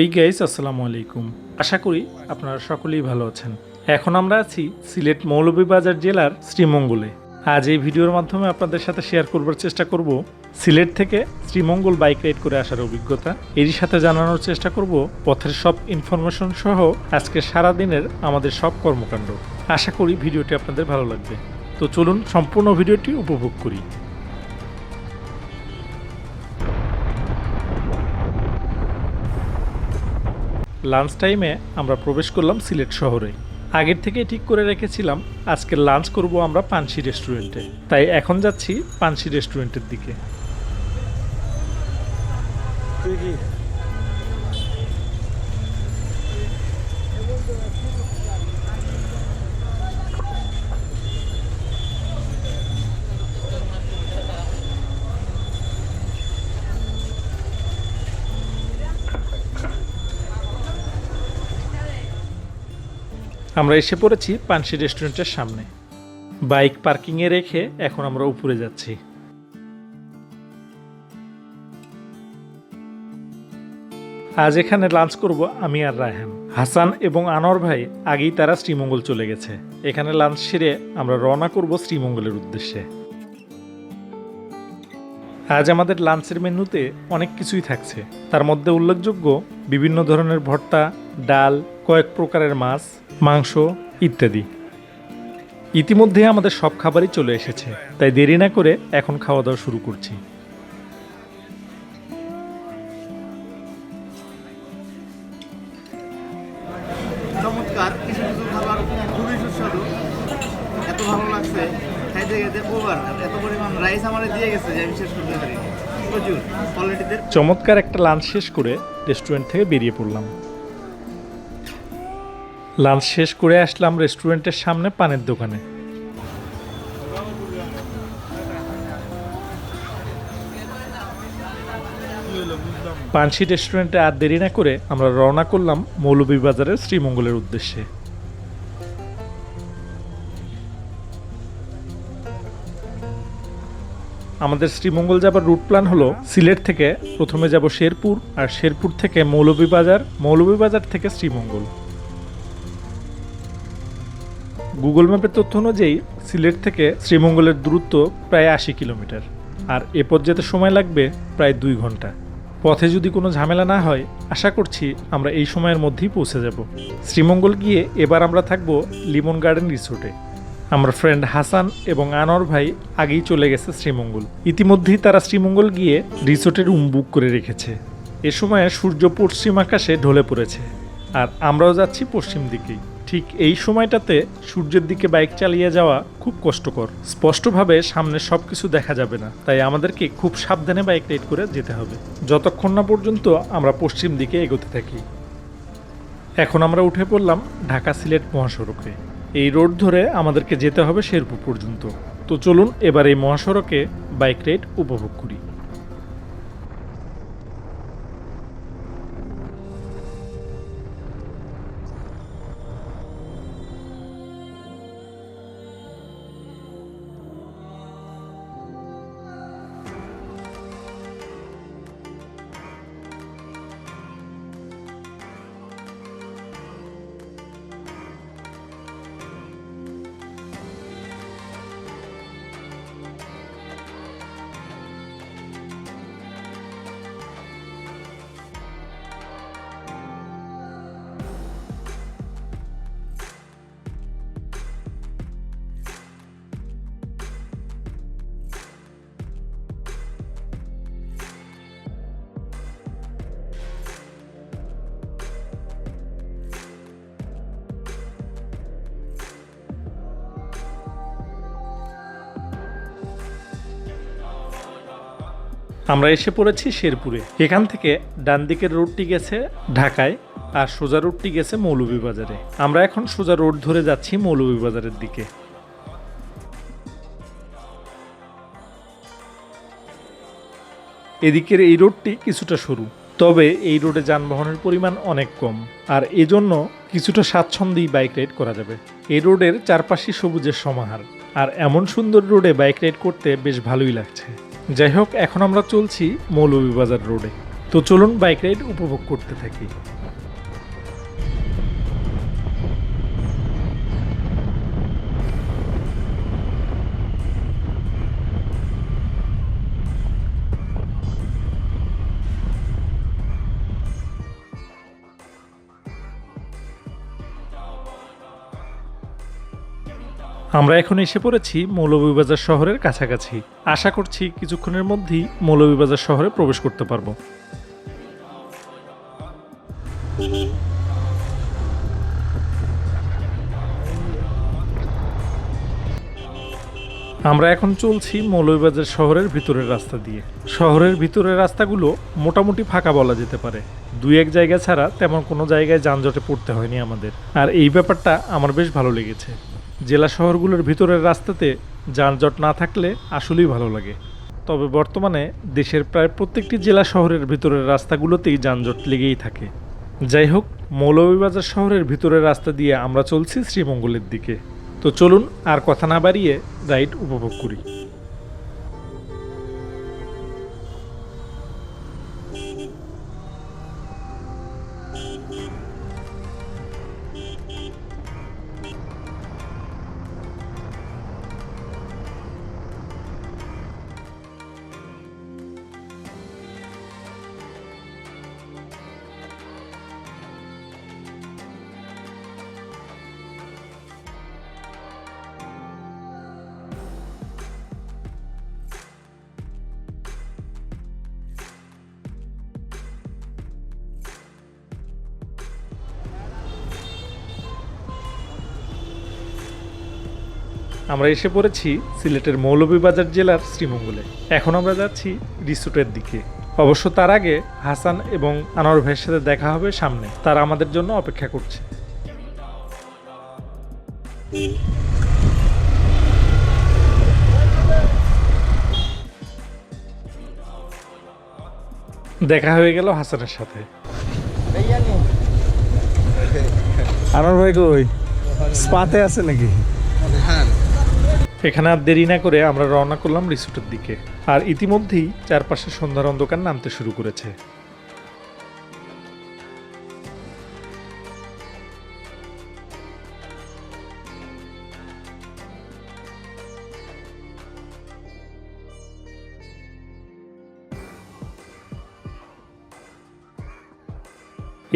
এই গাইস আসসালামু আলাইকুম। আশা করি আপনারা সকলেই ভালো আছেন। এখন আমরা আছি সিলেট মৌলভীবাজার জেলার শ্রীমঙ্গলে। আজ এই ভিডিওর মাধ্যমে আপনাদের সাথে শেয়ার করবার চেষ্টা করব সিলেট থেকে শ্রীমঙ্গল বাইক রাইড করে আসার অভিজ্ঞতা। এরই সাথে জানানোর চেষ্টা করব পথের সব ইনফরমেশন সহ আজকে সারা দিনের আমাদের সব কর্মকাণ্ড। আশা করি ভিডিওটি আপনাদের ভালো লাগবে। তো চলুন সম্পূর্ণ ভিডিওটি উপভোগ করি। লাঞ্চ টাইমে আমরা প্রবেশ করলাম সিলেট শহরে। আগের থেকে ঠিক করে রেখেছিলাম, আজকে লাঞ্চ করব আমরা পানসি রেস্টুরেন্টে। তাই এখন যাচ্ছি পানসি রেস্টুরেন্টের দিকে। আমরা এসে পড়েছি পানসি রেস্টুরেন্টের সামনে। বাইক পার্কিংয়ে রেখে এখন আমরা উপরে যাচ্ছি। আজ এখানে লাঞ্চ করব আমি আর রায়হান। হাসান এবং আনোয়ার ভাই আগেই তারা শ্রীমঙ্গল চলে গেছে। এখানে লাঞ্চ সেরে আমরা রওনা করব শ্রীমঙ্গলের উদ্দেশ্যে। আজ আমাদের লাঞ্চের মেনুতে অনেক কিছুই থাকছে। তার মধ্যে উল্লেখযোগ্য বিভিন্ন ধরনের ভর্তা, ডাল, কয়েক প্রকারের মাছ মাংস ইত্যাদি। ইতিমধ্যে আমাদের সব খাবারই চলে এসেছে তাই দেরি না করে এখন খাওয়া দাওয়া শুরু করছি। চমৎকার কিছু কিছু খাবার খুবই সুস্বাদু। এত ভালো লাগছে খাইতে খেতে ওভার এত পরিমাণ রাইস আমার দিয়ে গেছে যে আমি শেষ করতে পারি প্রচুর কোয়ালিটিতে চমৎকার একটা লাঞ্চ শেষ করে রেস্টুরেন্ট থেকে বেরিয়ে পড়লাম। লাঞ্চ শেষ করে আসলাম রেস্টুরেন্টের সামনে পানের দোকানে। পানসি রেস্টুরেন্টে আর দেরি না করে আমরা রওনা করলাম মৌলভীবাজারের শ্রীমঙ্গলের উদ্দেশ্যে। আমাদের শ্রীমঙ্গল যাবার রুট প্ল্যান হলো সিলেট থেকে প্রথমে যাব শেরপুর, আর শেরপুর থেকে মৌলভীবাজার মৌলভীবাজার থেকে শ্রীমঙ্গল। গুগল ম্যাপের তথ্য অনুযায়ী, সিলেট থেকে শ্রীমঙ্গলের দূরত্ব প্রায় আশি কিলোমিটার, আর এ যেতে সময় লাগবে প্রায় দুই ঘণ্টা। পথে যদি কোনো ঝামেলা না হয়, আশা করছি আমরা এই সময়ের মধ্যেই পৌঁছে যাব। শ্রীমঙ্গল গিয়ে এবার আমরা থাকব লিমন গার্ডেন রিসোর্টে। আমার ফ্রেন্ড হাসান এবং আনোয়ার ভাই আগেই চলে গেছে শ্রীমঙ্গল। ইতিমধ্যেই তারা শ্রীমঙ্গল গিয়ে রিসোর্টের রুম বুক করে রেখেছে। এ সময় সূর্য পশ্চিম আকাশে ঢলে পড়েছে, আর আমরাও যাচ্ছি পশ্চিম দিকেই। ঠিক এই সময়টাতে সূর্যের দিকে বাইক চালিয়ে যাওয়া খুব কষ্টকর। স্পষ্টভাবে সামনে সব কিছু দেখা যাবে না, তাই আমাদেরকে খুব সাবধানে বাইক রাইড করে যেতে হবে। যতক্ষণ না পর্যন্ত আমরা পশ্চিম দিকে এগোতে থাকি। এখন আমরা উঠে পড়লাম ঢাকা সিলেট মহাসড়কে। এই রোড ধরে আমাদেরকে যেতে হবে শেরপুর পর্যন্ত। তো চলুন এবার এই মহাসড়কে বাইক রাইড উপভোগ করি। আমরা এসে পড়েছি শেরপুরে। এখান থেকে ডান দিকের রোডটি গেছে ঢাকায় আর সোজা রোডটি গেছে মৌলভীবাজারে। আমরা এখন সোজা রোড ধরে যাচ্ছি মৌলভীবাজারের দিকে। এদিকের এই রোডটি কিছুটা সরু, তবে এই রোডে যানবাহনের পরিমাণ অনেক কম, আর এজন্য কিছুটা স্বাচ্ছন্দ্যেই বাইক রাইড করা যাবে। এই রোডের চারপাশে সবুজের সমাহার, আর এমন সুন্দর রোডে বাইক রাইড করতে বেশ ভালোই লাগছে। যাই হোক এখন আমরা চলছি মৌলভীবাজার রোডে। তো চলুন বাইক রাইড উপভোগ করতে থাকি। আমরা এখন এসে পড়েছি মৌলভীবাজার শহরের কাছাকাছি। আশা করছি কিছুক্ষণের মধ্যেই মৌলভীবাজার শহরে প্রবেশ করতে পারব। আমরা এখন চলছি মৌলভীবাজার শহরের ভিতরের রাস্তা দিয়ে। শহরের ভিতরের রাস্তাগুলো মোটামুটি ফাঁকা বলা যেতে পারে। দুই এক জায়গা ছাড়া তেমন কোনো জায়গায় যানজটে পড়তে হয়নি আমাদের। আর এই ব্যাপারটা আমার বেশ ভালো লেগেছে। জেলা শহরগুলোর ভিতরের রাস্তাতে যানজট না থাকলে আসলেই ভালো লাগে। তবে বর্তমানে দেশের প্রায় প্রত্যেকটি জেলা শহরের ভিতরের রাস্তাগুলোতেই যানজট লেগেই থাকে। যাই হোক, মৌলভীবাজার শহরের ভিতরের রাস্তা দিয়ে আমরা চলছি শ্রীমঙ্গলের দিকে। তো চলুন আর কথা না বাড়িয়ে রাইড উপভোগ করি। আমরা এসে পড়েছি সিলেটের মৌলভীবাজার জেলার শ্রীমঙ্গলে। এখন আমরা যাচ্ছি রিসোর্টের দিকে। অবশ্য তার আগে হাসান এবং আনোয়ার ভাইয়ের সাথে দেখা হবে সামনে। তারা আমাদের জন্য অপেক্ষা করছে। দেখা হয়ে গেল হাসানের সাথে। আনোয়ার ভাই কই? স্পাতে আছে নাকি? এখানে আর দেরি না করে আমরা রওনা করলাম রিসোর্টের দিকে। আর ইতিমধ্যেই চারপাশে সন্ধ্যার অন্ধকার নামতে শুরু করেছে।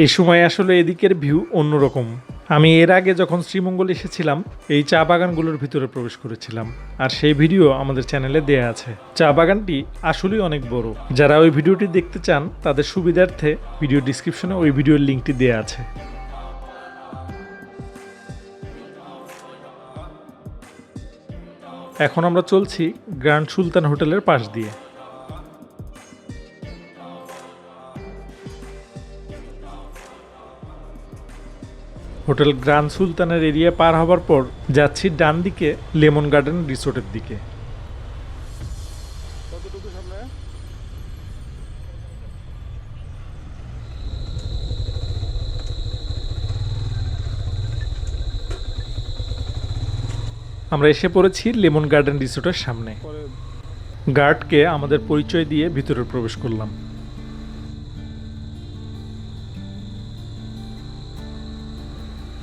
এই সময় আসলে এদিকের ভিউ অন্যরকম। আমি এর আগে যখন শ্রীমঙ্গল এসেছিলাম, এই চা বাগানগুলোর ভিতরে প্রবেশ করেছিলাম। আর সেই ভিডিও আমাদের চ্যানেলে দেয়া আছে। চা বাগানটি আসলেই অনেক বড়। যারা ওই ভিডিওটি দেখতে চান, তাদের সুবিধার্থে ভিডিও ডিসক্রিপশনে ওই ভিডিওর লিঙ্কটি দেয়া আছে। এখন আমরা চলছি গ্র্যান্ড সুলতান হোটেলের পাশ দিয়ে। হোটেল গ্র্যান্ড সুলতানের এরিয়া পার হবার পর যাচ্ছি ডান দিকে লেমন গার্ডেন রিসোর্টের দিকে। আমরা এসে পড়েছি লেমন গার্ডেন রিসোর্টের সামনে। গার্ডকে আমাদের পরিচয় দিয়ে ভিতরে প্রবেশ করলাম।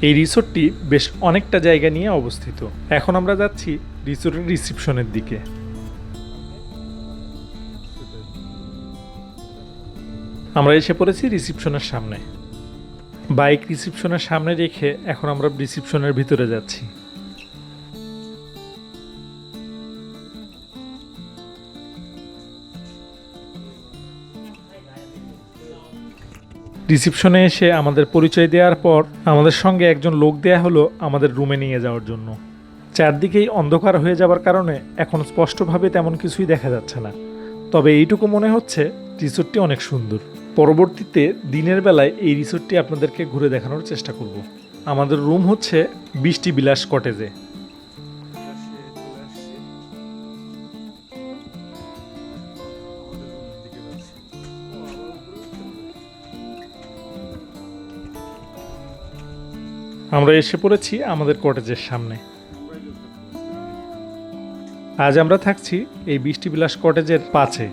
এই রিসোর্টটি বেশ অনেকটা জায়গা নিয়ে অবস্থিত। এখন আমরা যাচ্ছি রিসোর্টের রিসিপশনের দিকে। আমরা এসে পড়েছি রিসিপশনের সামনে। বাইক রিসিপশনের সামনে রেখে এখন আমরা রিসিপশনের ভিতরে যাচ্ছি। রিসিপশনে এসে আমাদের পরিচয় দেওয়ার পর আমাদের সঙ্গে একজন লোক দেয়া হলো আমাদের রুমে নিয়ে যাওয়ার জন্য। চারদিকেই অন্ধকার হয়ে যাওয়ার কারণে এখন স্পষ্টভাবে তেমন কিছুই দেখা যাচ্ছে না। তবে এইটুকু মনে হচ্ছে রিসোর্টটি অনেক সুন্দর। পরবর্তীতে দিনের বেলায় এই রিসোর্টটি আপনাদেরকে ঘুরে দেখানোর চেষ্টা করব। আমাদের রুম হচ্ছে বৃষ্টি বিলাস কটেজে। আমরা এসে পড়েছি আমাদের কটেজের সামনে। আজ আমরা থাকছি এই বৃষ্টি বিলাস কটেজের পাশে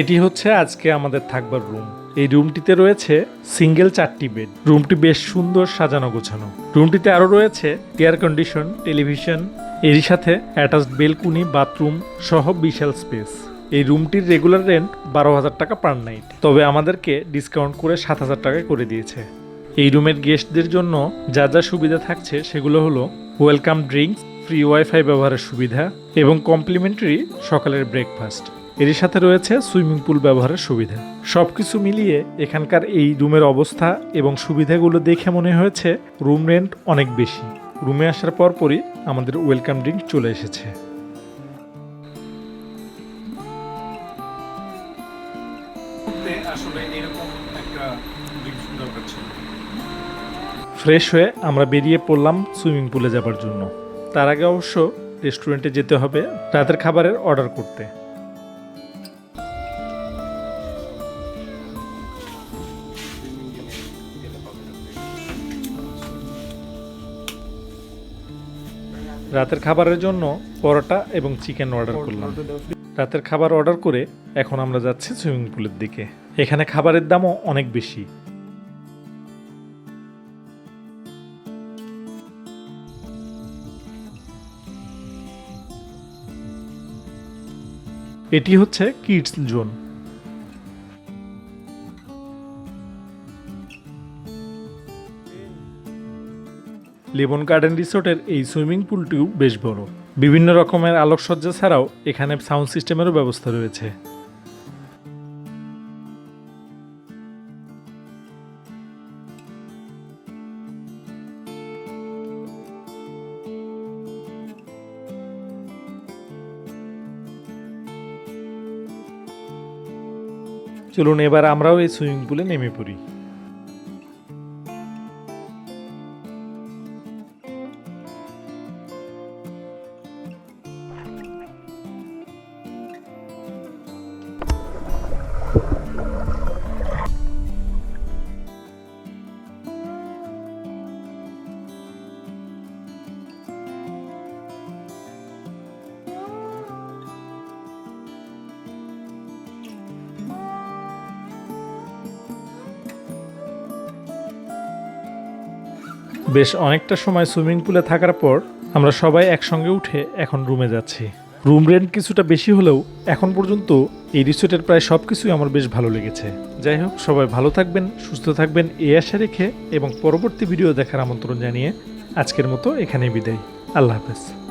এটি হচ্ছে আজকে আমাদের থাকবার রুম। এই রুমটিতে রয়েছে সিঙ্গেল চারটি বেড। রুমটি বেশ সুন্দর সাজানো গোছানো। রুমটিতে আরও রয়েছে এয়ার কন্ডিশন, টেলিভিশন, এরই সাথে অ্যাটাচড বেলকুনি, বাথরুম সহ বিশাল স্পেস। এই রুমটির রেগুলার রেন্ট বারো হাজার টাকা পার নাইট। তবে আমাদেরকে ডিসকাউন্ট করে সাত হাজার টাকায় করে দিয়েছে। এই রুমের গেস্টদের জন্য যা যা সুবিধা থাকছে সেগুলো হলো ওয়েলকাম ড্রিঙ্কস, ফ্রি ওয়াইফাই ব্যবহারের সুবিধা এবং কমপ্লিমেন্টারি সকালের ব্রেকফাস্ট। এর সাথে রয়েছে সুইমিং পুল ব্যবহারের সুবিধা। সব কিছু মিলিয়ে এখানকার এই রুমের অবস্থা এবং সুবিধাগুলো দেখে মনে হয়েছে, রুম রেন্ট অনেক বেশি। রুমে আসার পরপরই আমাদের ওয়েলকাম ড্রিঙ্ক চলে এসেছে। ফ্রেশ হয়ে আমরা বেরিয়ে পড়লাম সুইমিং পুলে যাবার জন্য। তার আগে অবশ্য রেস্টুরেন্টে যেতে হবে রাতের খাবারের অর্ডার করতে। রাতের খাবারের জন্য পরোটা এবং চিকেন অর্ডার করলাম। রাতের খাবার অর্ডার করে এখন আমরা যাচ্ছি সুইমিং পুলের দিকে। এখানে খাবারের দামও অনেক বেশি। এটি হচ্ছে কিডস জোন। লেবন গার্ডেন রিসোর্টের এই সুইমিং পুলটিও বেশ বড়। বিভিন্ন রকমের আলোকসজ্জা ছাড়াও এখানে সাউন্ড সিস্টেমেরও ব্যবস্থা রয়েছে। চলুন এবার আমরাও এই সুইমিং পুলে নেমে পড়ি। বেশ অনেকটা সময় সুইমিং পুলে থাকার পর আমরা সবাই একসঙ্গে উঠে এখন রুমে যাচ্ছি। রুম রেন্ট কিছুটা বেশি হলেও এখন পর্যন্ত এই রিসোর্টের প্রায় সব কিছুই আমার বেশ ভালো লেগেছে। যাই হোক, সবাই ভালো থাকবেন, সুস্থ থাকবেন এ আশা রেখে এবং পরবর্তী ভিডিও দেখার আমন্ত্রণ জানিয়ে আজকের মতো এখানেই বিদায়। আল্লাহ হাফেজ।